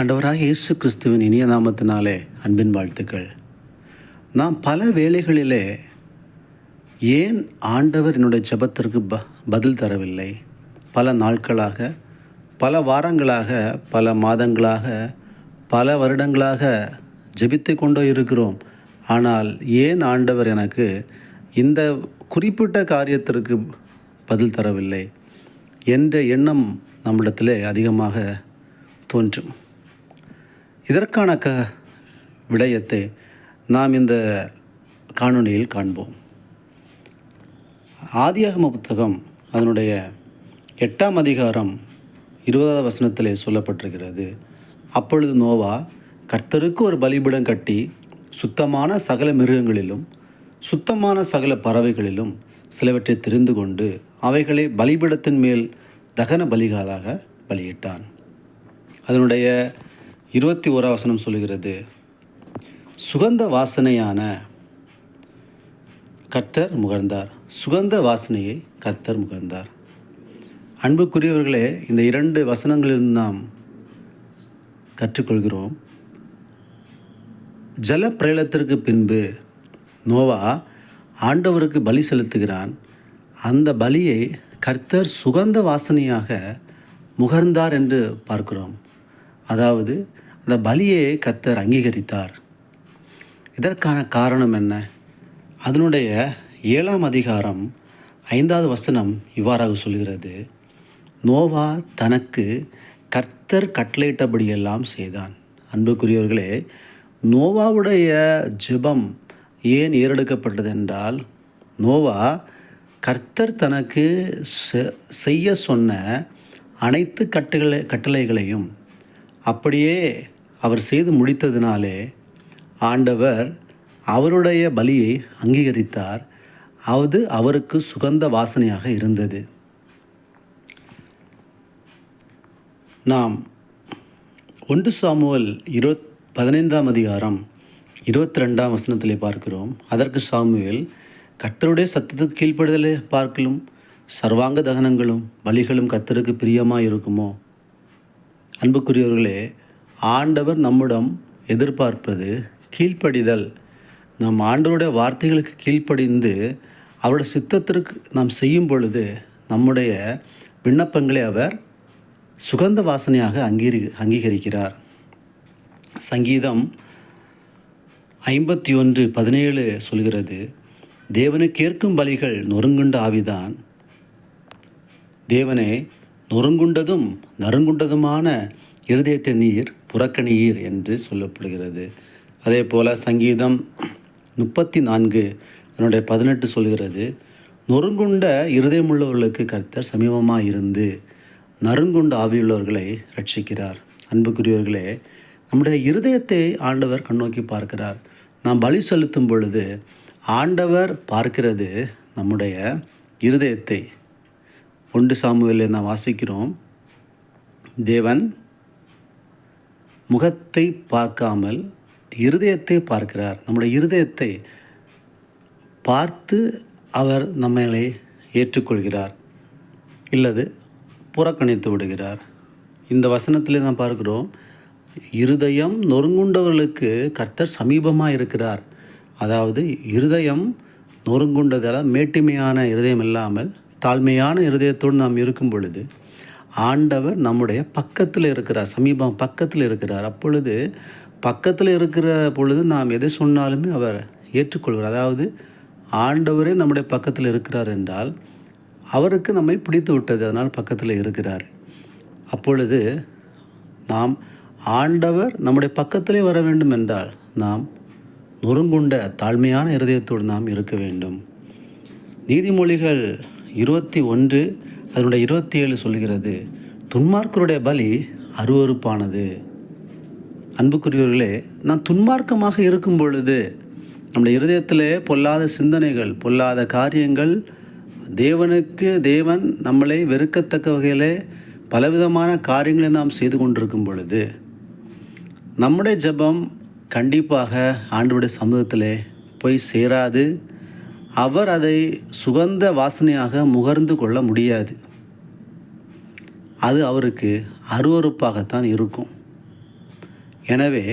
ஆண்டவராக இயேசு கிறிஸ்துவின் இனிய நாமத்தினாலே அன்பின் வாழ்த்துக்கள். நாம் பல வேளைகளிலே ஏன் ஆண்டவர் என்னுடைய ஜெபத்திற்கு ப பதில் தரவில்லை? பல நாட்களாக பல வாரங்களாக பல மாதங்களாக பல வருடங்களாக ஜபித்து கொண்டோ இருக்கிறோம். ஆனால் ஏன் ஆண்டவர் எனக்கு இந்த குறிப்பிட்ட காரியத்திற்கு பதில் தரவில்லை? என்ற எண்ணம் நம்மிடத்திலே அதிகமாக தோன்றும். இதற்கான க விடயத்தை நாம் இந்த காணொலியில் காண்போம். ஆதியாகம புத்தகம் அதனுடைய எட்டாம் அதிகாரம் இருபதாவது வசனத்திலே சொல்லப்பட்டிருக்கிறது. அப்பொழுது நோவா கர்த்தருக்கு ஒரு பலிபீடம் கட்டி சுத்தமான சகல மிருகங்களிலும் சுத்தமான சகல பறவைகளிலும் சிலவற்றை தெரிந்து கொண்டு அவைகளை பலிபீடத்தின் மேல் தகன பலிகளாக பலியிட்டான். அதனுடைய இருபத்தி ஓரா வசனம் சொல்லுகிறது சுகந்த வாசனையான கர்த்தர் முகர்ந்தார். சுகந்த வாசனையை கர்த்தர் முகர்ந்தார். அன்புக்குரியவர்களே இந்த இரண்டு வசனங்களிலிருந்து நாம் கற்றுக்கொள்கிறோம். ஜல பிரளயத்திற்கு பின்பு நோவா ஆண்டவருக்கு பலி செலுத்துகிறான். அந்த பலியை கர்த்தர் சுகந்த வாசனையாக முகர்ந்தார் என்று பார்க்கிறோம். அதாவது அந்த பலியை கர்த்தர் அங்கீகரித்தார். இதற்கான காரணம் என்ன? அதனுடைய ஏழாம் அதிகாரம் ஐந்தாவது வசனம் இவ்வாறாக சொல்கிறது. நோவா தனக்கு கர்த்தர் கட்டளையிட்டபடியெல்லாம் செய்தான். அன்புக்குரியவர்களே நோவாவுடைய ஜெபம் ஏன் ஏறெடுக்கப்பட்டது என்றால் நோவா கர்த்தர் தனக்கு செ- செய்ய சொன்ன அனைத்து கட்டுகளை கட்டளைகளையும் அப்படியே அவர் செய்து முடித்ததினாலே ஆண்டவர் அவருடைய பலியை அங்கீகரித்தார். அது அவருக்கு சுகந்த வாசனையாக இருந்தது. நாம் ஒன்று சாமுவல் இருபத் பதினைந்தாம் அதிகாரம் இருபத்தி ரெண்டாம் வசனத்திலே பார்க்கிறோம். அதற்கு சாமுவேல் கர்த்தருடைய சத்தத்துக்கு கீழ்ப்படுதலை பார்க்கலும் சர்வாங்க தகனங்களும் பலிகளும் கர்த்தருக்கு பிரியமாக இருக்குமோ அன்புக்குரியவர்களே ஆண்டவர் நம்மிடம் எதிர்பார்ப்பது கீழ்ப்படிதல். நம் ஆண்டவருடைய வார்த்தைகளுக்கு கீழ்ப்படிந்து அவருடைய சித்தத்திற்கு நாம் செய்யும் பொழுது நம்முடைய விண்ணப்பங்களை அவர் சுகந்த வாசனையாக அங்கீகரி அங்கீகரிக்கிறார். சங்கீதம் ஐம்பத்தி ஒன்று பதினேழு சொல்கிறது தேவனை கேட்கும் பலிகள் நொறுங்குண்ட ஆவிதான். தேவனே நொறுங்குண்டதும் நறுங்குண்டதுமான இருதயத்தை நீர் புறக்கணியீர் என்று சொல்லப்படுகிறது. அதே போல் சங்கீதம் முப்பத்தி நான்கு அதனுடைய பதினெட்டு சொல்கிறது நொறுங்குண்ட இருதயமுள்ளவர்களுக்கு கர்த்தர் சமீபமாக இருந்து நறுங்குண்ட ஆவியுள்ளவர்களை ரட்சிக்கிறார் அன்புக்குரியவர்களே நம்முடைய இருதயத்தை ஆண்டவர் கண்ணோக்கி பார்க்கிறார். நாம் பலி செலுத்தும் பொழுது ஆண்டவர் பார்க்கிறது நம்முடைய இருதயத்தை. ஒன்று சாமுவேலில் நாம் வாசிக்கிறோம். தேவன் முகத்தை பார்க்காமல் இருதயத்தை பார்க்கிறார். நம்முடைய இருதயத்தை பார்த்து அவர் நம்மளை ஏற்றுக்கொள்கிறார். இல்லது புறக்கணித்து விடுகிறார். இந்த வசனத்திலே தான் பார்க்குறோம் இருதயம் நொறுங்குண்டவர்களுக்கு கர்த்தர் சமீபமாக இருக்கிறார். அதாவது இருதயம் நொறுங்குண்டதால் மேட்டிமையான இருதயம் இல்லாமல் தாழ்மையான இருதயத்தோடு நாம் இருக்கும் பொழுது ஆண்டவர் நம்முடைய பக்கத்தில் இருக்கிறார் சமீபம் பக்கத்தில் இருக்கிறார். அப்பொழுது பக்கத்தில் இருக்கிற பொழுது நாம் எதை சொன்னாலுமே அவர் ஏற்றுக்கொள்கிறார் அதாவது ஆண்டவரே நம்முடைய பக்கத்தில் இருக்கிறார் என்றால் அவருக்கு நம்மை பிடித்து விட்டது அதனால் பக்கத்தில் இருக்கிறார். அப்பொழுது நாம் ஆண்டவர் நம்முடைய பக்கத்திலே வர வேண்டும் என்றால் நாம் நொறுங்குண்ட தாழ்மையான இருதயத்தோடு நாம் இருக்க வேண்டும். நீதிமொழிகள் இருபத்தி ஒன்று அதனுடைய இருபத்தி ஏழு சொல்கிறது துன்மார்க்கருடைய பலி அருவருப்பானது. அன்புக்குரியவர்களே நான் துன்மார்க்கமாக இருக்கும் பொழுது நம்முடைய இருதயத்தில் பொல்லாத சிந்தனைகள் பொல்லாத காரியங்கள் தேவனுக்கு தேவன் நம்மளை வெறுக்கத்தக்க வகையில் பலவிதமான காரியங்களை நாம் செய்து கொண்டிருக்கும் பொழுது நம்முடைய ஜெபம் கண்டிப்பாக ஆண்டவருடைய சமூகத்தில் போய் சேராது. அவர் அதை சுகந்த வாசனையாக முகர்ந்து கொள்ள முடியாது. அது அவருக்கு அருவருப்பாகத்தான் இருக்கும். எனவே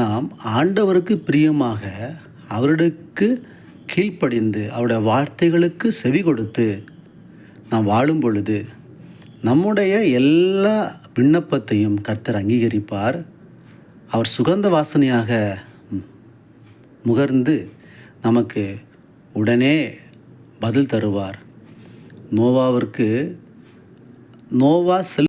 நாம் ஆண்டவருக்கு பிரியமாக அவருக்கு கீழ்ப்படிந்து அவருடைய வார்த்தைகளுக்கு செவி கொடுத்து நாம் வாழும் பொழுது நம்முடைய எல்லா விண்ணப்பத்தையும் கர்த்தர் அங்கீகரிப்பார். அவர் சுகந்த வாசனையாக முகர்ந்து நமக்கு உடனே பதில் தருவார். நோவாவிற்கு நோவா செல்